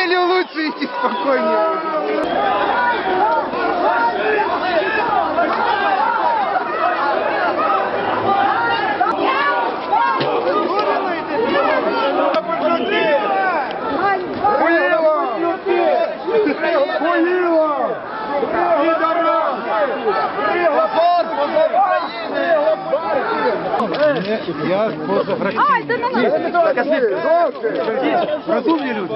имели лучше идти спокойнее. Я просто Ай, да на Розумні люди.